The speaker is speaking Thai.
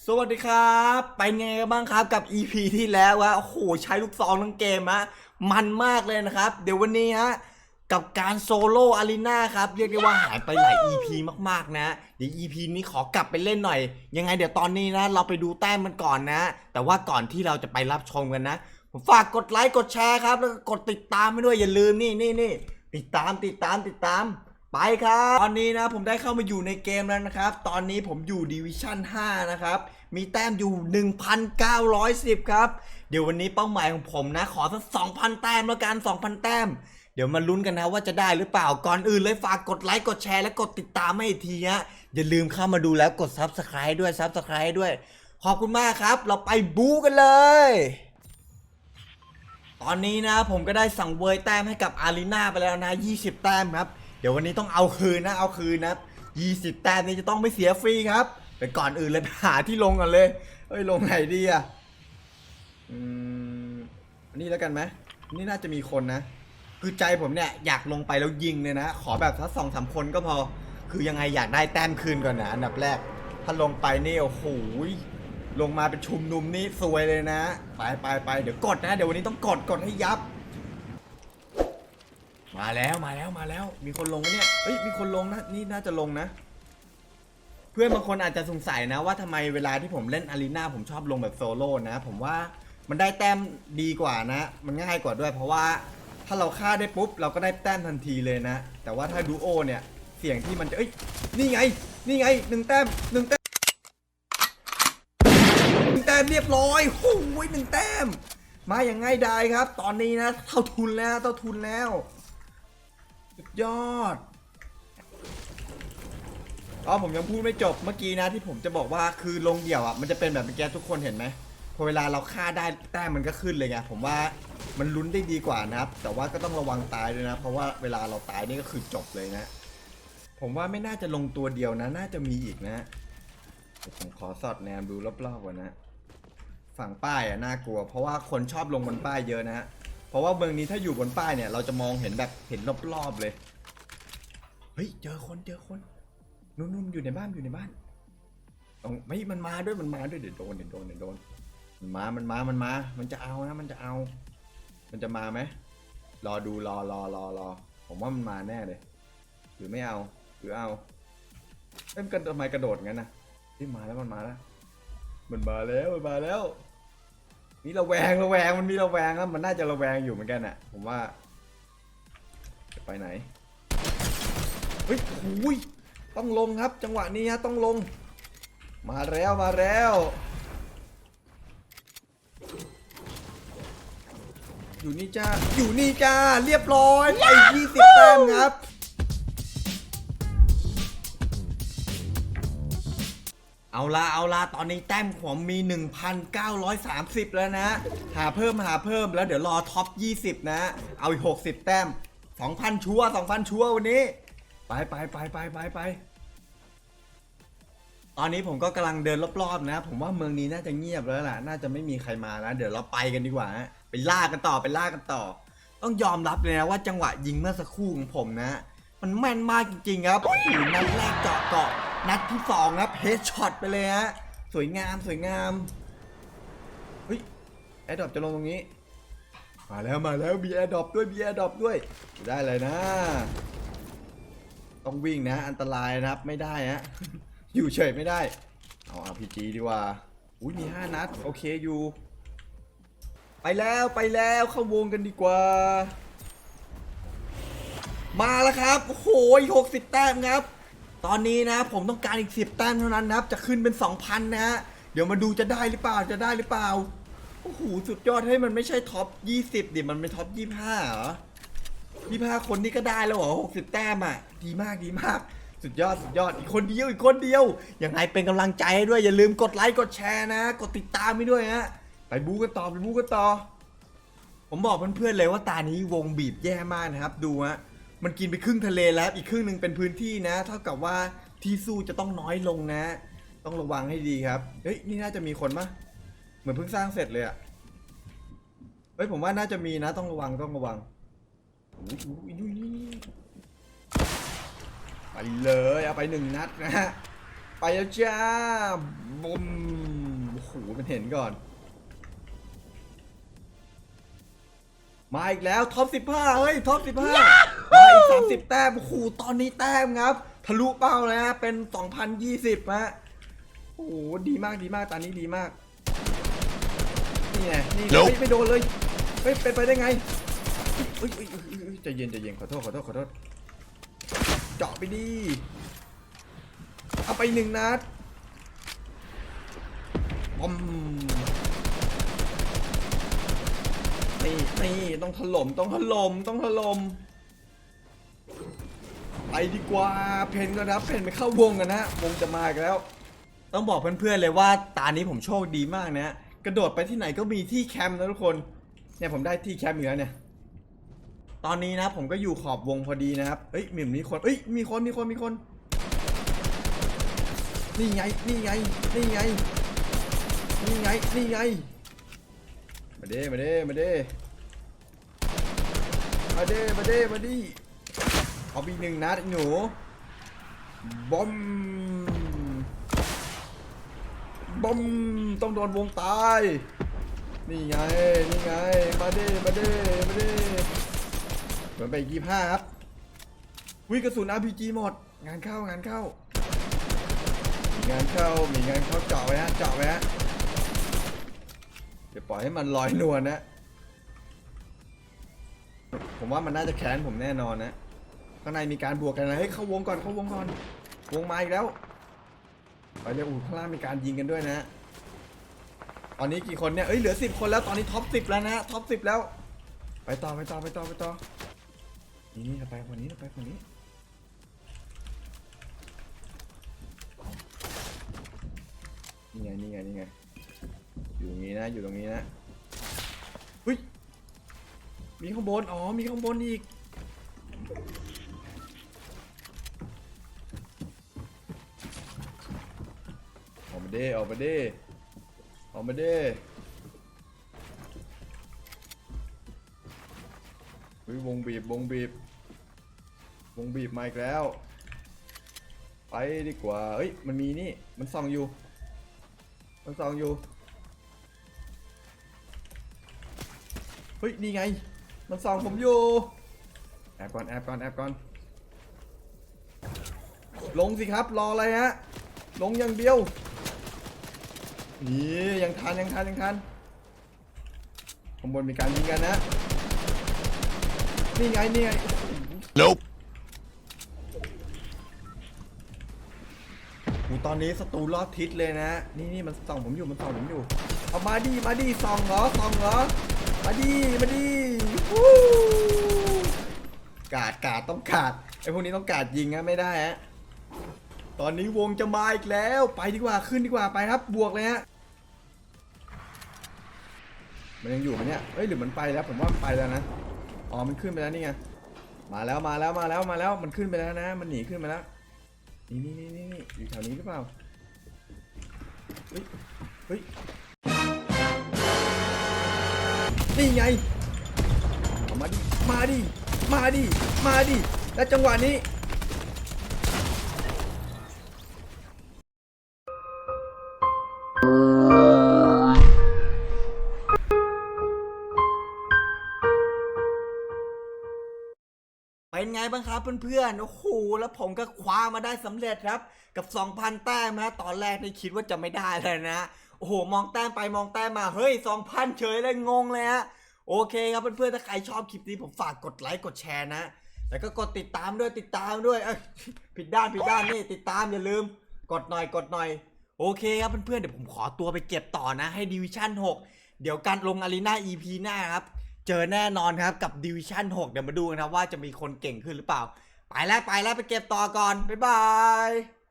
สวัสดีครับไปไงกันบ้างครับกับ EP ที่แล้ววะโอ้โหใช้ลูกซองทั้งเกมฮะมันมากเลยนะครับ เดี๋ยววันนี้ฮะกับการโซโล่อารีนาครับ เรียกได้ว่าหายไปหลาย EP มากๆนะ เดี๋ยว EP นี้ขอกลับไปเล่นหน่อย ยังไงเดี๋ยวตอนนี้นะ เราไปดูแต้มมันก่อนนะ แต่ว่าก่อนที่เราจะไปรับชมกันนะผมฝากกดไลค์กดแชร์ครับ แล้วก็กดติดตามไปด้วยอย่าลืมนี่นี่นี่ติดตามติดตามติดตาม ไปครับ ตอนนี้นะผมได้เข้ามาอยู่ในเกมแล้วนะครับ ตอนนี้ผมอยู่ดิวิชั่น 5 นะครับ มีแต้มอยู่ 1,910 ครับ เดี๋ยววันนี้เป้าหมายของผมนะ ขอสัก 2,000 แต้มแล้วกัน 2,000 แต้ม เดี๋ยวมาลุ้นกันนะว่าจะได้หรือเปล่า ก่อนอื่นเลยฝากกดไลค์กดแชร์และกดติดตามให้อีกทีฮะ อย่าลืมเข้ามาดูแล้วกด Subscribe ด้วย Subscribe ด้วย ขอบคุณมากครับ เราไปบู๊กันเลยตอนนี้นะผมก็ได้สั่งเวยแต้มให้กับอารีนาไปแล้วนะ 20 แต้มครับ เดี๋ยววันนี้ต้องเอาคืนนะเอาคืนนะ20 แต้มนี้จะต้องไม่เสียฟรีครับแต่ก่อนอื่นเลยไปหาที่ลงก่อนเลยเฮ้ยลงไหนดีอะอืมอันนี้แล้วกันไหมนี่น่าจะมีคนนะ คือใจผมเนี่ยอยากลงไปแล้วยิงเลยนะ ขอแบบสักสองสามคนก็พอ คือยังไงอยากได้แต้มคืนก่อนนะอันดับแรก ถ้าลงไปนี่โอ้โหลงมาเป็นชุมนุมนี่ซวยเลยนะ ไปไปไปเดี๋ยวกดนะ เดี๋ยววันนี้ต้องกดกดให้ยับ มาแล้วมาแล้วมาแล้ว มีคนลงไหมเนี่ยเฮ้ยมีคนลงนะนี่น่าจะลงนะ เพื่อนบางคนอาจจะสงสัยนะว่าทำไมเวลาที่ผมเล่นอารีนาผมชอบลงแบบโซโล่นะ ผมว่ามันได้แต้มดีกว่านะ มันง่ายกว่าด้วย เพราะว่าถ้าเราฆ่าได้ปุ๊บ เราก็ได้แต้มทันทีเลยนะ แต่ว่าถ้าดูโอเนี่ยเสียงที่มันจะเอ้ยนี่ไง นี่ไงหนึ่งแต้มหนึ่งแต้มหนึ่งแต้มเรียบร้อยโอ้ยหนึ่งแต้ม มาอย่างง่ายดายครับ ตอนนี้นะเท่าทุนแล้วเท่าทุนแล้ว สุดยอดอ๋อผมยังพูดไม่จบเมื่อกี้นะที่ผมจะบอกว่าคือลงเดี่ยวอะมันจะเป็นแบบเมื่อกี้ทุกคนเห็นไหมพอเวลาเราฆ่าได้แต้มมันก็ขึ้นเลยไงผมว่ามันลุ้นได้ดีกว่านะครับ แต่ว่าก็ต้องระวังตายด้วยนะ เพราะว่าเวลาเราตายนี่ก็คือจบเลยนะ ผมว่าไม่น่าจะลงตัวเดียวนะ น่าจะมีอีกนะผมขอสอดแนมดูรอบๆก่อนนะ ฝั่งป้ายอะน่ากลัว เพราะว่าคนชอบลงบนป้ายเยอะนะฮะ เพราะว่าเมืองนี้ถ้าอยู่บนป้ายเนี่ย เราจะมองเห็นแบบเห็นรอบๆเลย เฮ้ยเจอคนเจอคนนุ่นๆอยู่ในบ้านอยู่ในบ้านต้องไม่มันมาด้วยมันมาด้วยเดี๋ยวโดนเดี๋ยวโดนเดี๋ยวโดนมันมา มันมา มันมา มันจะเอานะมันจะเอา มันจะมาไหมรอดูรอรอรอรอผมว่ามันมาแน่เลย หรือไม่เอาหรือเอาเอ้ยมันทำไมกระโดดงั้นนะที่มาแล้วมันมาแล้ว มันมาแล้วมันมาแล้ว นี่ระแวงระแวงมันมีระแวงครับมันน่าจะระแวงอยู่เหมือนกันอะผมว่าจะไปไหนเฮ้ยโอ้ยต้องลงครับ จังหวะนี้ฮะต้องลง มาแล้วมาแล้วอยู่นี่จ้า อยู่นี่จ้า เรียบร้อยไป20แต้มครับ เอาละเอาละตอนนี้แต้มผมมี 1,930 แล้วนะ หาเพิ่มหาเพิ่มแล้วเดี๋ยวรอท็อป 20 นะ เอาอีก 60 แต้ม 2,000 ชัว2,000 ชัววันนี้ ไปไปไปไปไปไปตอนนี้ผมก็กำลังเดินรอบๆนะ ผมว่าเมืองนี้น่าจะเงียบแล้วล่ะ น่าจะไม่มีใครมานะเดี๋ยวเราไปกันดีกว่าไปล่ากันต่อไปล่ากันต่อ ต้องยอมรับเลยนะว่าจังหวะยิงเมื่อสักครู่ของผมนะ มันแม่นมากจริงๆครับโอ้โหนัดแรกเจาะเกาะ นัดที่สองครับเฮดช็อตไปเลยฮะ สวยงามสวยงามเฮ้ยแอร์ดอปจะลงตรงนี้ มาแล้วมาแล้วมีแอร์ดอปด้วยมีแอร์ดอปด้วย ได้เลยนะ ต้องวิ่งนะ อันตรายนะครับไม่ได้ฮะ อยู่เฉยไม่ได้ เอา RPG ดีกว่า อุ้ยมี5นัด โอเคอยู่ ไปแล้วไปแล้วเข้าวงกันดีกว่ามาแล้วครับ โอ้โหหกสิบแต้มครับ ตอนนี้นะผมต้องการอีกสิบแต้มเท่านั้นนะครับ จะขึ้นเป็น 2,000 นะฮะ เดี๋ยวมาดูจะได้หรือเปล่า จะได้หรือเปล่า โอ้โห สุดยอดให้ยมันไม่ใช่ท็อป 20 ดิ มันเป็นท็อป 25เหรอ25 คนนี้ก็ได้แล้วเหรอ60 แต้มอะ ดีมากดีมาก สุดยอดสุดยอด อีกคนเดียวอีกคนเดียว ยังไงเป็นกำลังใจให้ด้วย อย่าลืมกดไลค์กดแชร์นะ กดติดตามให้ด้วยฮะ ไปบู๊กันต่อไปบู๊กันต่อ ผมบอกเพื่อนๆเลยว่าตานี้วงบีบแย่มากนะครับ ดูฮะ มันกินไปครึ่งทะเลแล้ว อีกครึ่งหนึ่งเป็นพื้นที่นะ เท่ากับว่าที่สู้จะต้องน้อยลงนะ ต้องระวังให้ดีครับ เฮ้ย นี่น่าจะมีคนปะเหมือนเพิ่งสร้างเสร็จเลยอะเฮ้ย ผมว่าน่าจะมีนะ ต้องระวัง ต้องระวังไปเลยเอาไปหนึ่งนัดนะฮะ ไปแล้วจ้าบุมโหมันเห็นก่อน มาอีกแล้วท็อป15เฮ้ยท็อป15มาอีก 30 แต้มโอ้โหตอนนี้แต้มครับ ทะลุเป้าแล้วฮะเป็น 2020ฮะโอ้โหดีมากดีมากตอนนี้ดีมาก นี่ไงนี่ไง Nope เฮ้ยไม่โดนเลยเฮ้ยเป็นไปได้ไงเฮ้ยเฮ้ยเฮ้ยเฮ้ยเฮ้ยใจเย็นใจเย็นขอโทษขอโทษขอโทษเจาะไปดีเอาไปหนึ่งนัดบอมนี่นี่ต้องถล่มต้องถล่มต้องถล่ม ไปดีกว่าเพนก็นะเพนไปเข้าวงกันนะวงจะมาอีกแล้ว ต้องบอกเพื่อนๆเลยว่าตานี้ผมโชคดีมากนะกระโดดไปที่ไหนก็มีที่แคมป์นะทุกคนเนี่ยผมได้ที่แคมป์อยู่แล้วเนี่ยตอนนี้นะผมก็อยู่ขอบวงพอดีนะครับเอ้ยมีมีคนเอ้ยมีคนมีคนมีคน นี่ไงนี่ไงนี่ไงนี่ไงนี่ไงมาเด้มาเด้มาเด้มาเด้มาเด้มาดิ เอาไปหนึ่งนัดหนูบอมบอมต้องโดนวงตาย นี่ไง นี่ไง มาเด้มาเด้มาเด้เหมือนไปยี่ห้าครับวิกระสุน RPG หมด งานเข้างานเข้า มีงานเข้า มีงานเข้าเจาะไว้ฮะเจาะไว้ฮะเดี๋ยวปล่อยให้มันลอยนวลนะ ผมว่ามันน่าจะแค้นผมแน่นอนนะ ข้างในมีการบวกกันนะเฮ้ยเข้าวงก่อนเข้าวงก่อน วงมาอีกแล้วไปเร็วอู้ข้างล่างมีการยิงกันด้วยนะตอนนี้กี่คนเนี่ยเอ้ยเหลือสิบคนแล้วตอนนี้ท็อปสิบแล้วนะท็อปสิบแล้ว ไปต่อไปต่อไปต่อไปต่อนี่นี่เราไปคนนี้เราไปคนนี้นี่ไงนี่ไงนี่ไงอยู่ตรงนี้นะอยู่ตรงนี้นะเฮ้ยมีข้างบนอ๋อมีข้างบนอีก ออกมา เด้ออกมาเด้ออกมาเด้เฮ้ยวงบีบวงบีบวงบีบมาอีกแล้ว ไปดีกว่าเอ้ยมันมีนี่มันส่องอยู่ มันส่องอยู่เฮ้ยนี่ไง มันส่องผมอยู่แอบก่อนแอบก่อนแอบก่อนลงสิครับรออะไรฮะลงอย่างเดียว นี่ยังทันยังทันยังทันข้างบนมีการยิงกันนะ นี่ไงนี่ไง Nope. โอ้โหตอนนี้ศัตรูรอบทิศเลยนะ นี่นี่มันส่องผมอยู่มันส่องผมอยู่ เอามาดิมาดิส่องเหรอส่องเหรอมาดิมาดิวู้กาดกาดต้องกาดไอพวกนี้ต้องกาดยิงนะไม่ได้ฮะตอนนี้วงจะมาอีกแล้ว ไปดีกว่าขึ้นดีกว่าไปครับบวกเลยฮะ มันยังอยู่ไหมเนี่ยเอ้ยหรือมันไปแล้วผมว่ามันไปแล้วนะ อ๋อ มันขึ้นไปแล้วนี่ไง มาแล้วมาแล้วมาแล้วมาแล้ว มันขึ้นไปแล้วนะ มันหนีขึ้นไปแล้ว นี่นี่นี่นี่อยู่แถวนี้หรือเปล่า เฮ้ย เฮ้ย นี่ไงเอามาดิ มาดิ มาดิ มาดิ แล้วจังหวะนี้ เป็นไงบ้างครับเพื่อนๆ โอ้โห แล้วผมก็คว้ามาได้สำเร็จครับ กับ 2,000 แต้มนะตอนแรกนี่คิดว่าจะไม่ได้เลยนะ โอ้โห มองแต้มไปมองแต้มมา เฮ้ย 2,000 เฉยเลยงงเลยฮะ โอเคครับเพื่อนๆ ถ้าใครชอบคลิปนี้ผมฝากกดไลค์กดแชร์นะ แล้วก็กดติดตามด้วยติดตามด้วย เอ้ย ผิดด้านผิดด้านนี่ติดตามอย่าลืม กดหน่อยกดหน่อย โอเคครับเพื่อนๆ เดี๋ยวผมขอตัวไปเก็บต่อนะ ให้ดิวิชั่น 6 เดี๋ยวการลงอารีนา EP หน้าครับ เจอแน่นอนครับกับดิวิชั่น6เดี๋ยวมาดูกันครับว่าจะมีคนเก่งขึ้นหรือเปล่า ไปแล้วไปแล้วไปเก็บต่อก่อน บ๊ายบาย